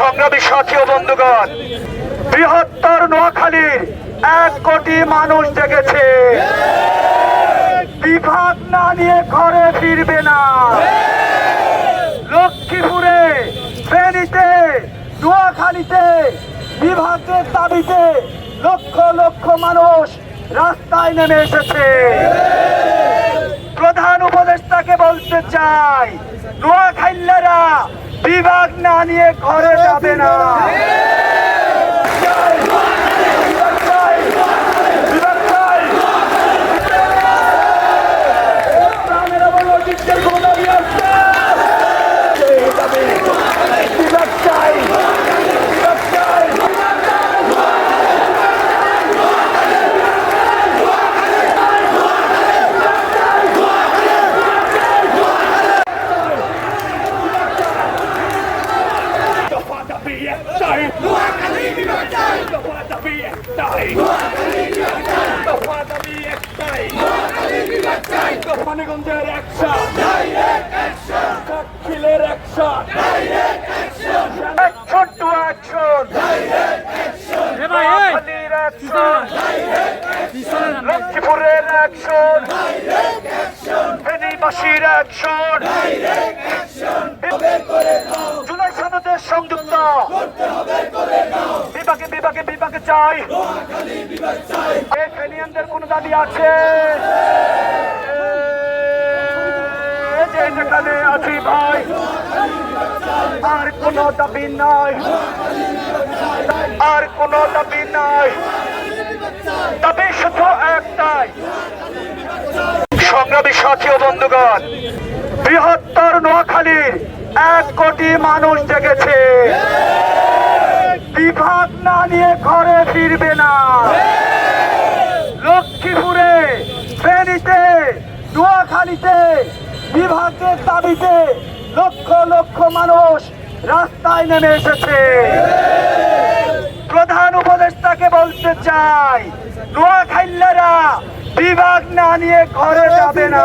সংগ্রামী সাথী ও বন্ধুগণ, বৃহত্তর নোয়াখালীর এক কোটি মানুষ জেগেছে। বিভাগ না নিয়ে ঘরে ফিরবে না। লক্ষ্মীপুরে, ফেনীতে, নোয়াখালীতে, বিভাগের দাবিতে লক্ষ লক্ষ মানুষ রাস্তায় নেমে এসেছে। প্রধান উপদেষ্টাকে বলতে চাই নোয়াখাইল্লারা বিভাগ না নিয়ে ঘরে যাবে না বিভাগ চাই। প্রাণের এবং ঐতিহ্যের কোনো দাবি আছে? সেই দাবি। বিভাগ চাই। বিভাগ চাই। দফা দাবি একটাই দফা দাবি একটাই দফা দাবি একটাই দফানিগঞ্জের অ্যাকশন সাক্ষীলের অ্যাকশন ছোট্ট অ্যাকশন নোয়াখালীর অ্যাকশন লক্ষ্মীপুরের অ্যাকশন ফেনীবাসীর অ্যাকশন জুলাই সনদের সংযুক্ত। বিভাগে বিভাগে বিভাগে চাই। এ ফেনিয়ানদের কোন দাবি আছে? যে যেখানে আছি ভাই, আর কোন দাবি নাই। আর কোন দাবি নাই। দাবি শুধু একটাই। সংগ্রামী সাথী ও বন্ধুগণ, বৃহত্তর নোয়াখালীর এক কোটি মানুষ জেগেছে। বিভাগ না নিয়ে ঘরে ফিরবে না। লক্ষ্মীপুরে, ফেনীতে, নোয়াখালীতে, বিভাগের দাবিতে লক্ষ লক্ষ মানুষ রাস্তায় নেমে এসেছে। প্রধান উপদেষ্টাকে বলতে চাই নোয়াখাইল্লারা বিভাগ না নিয়ে ঘরে যাবে না।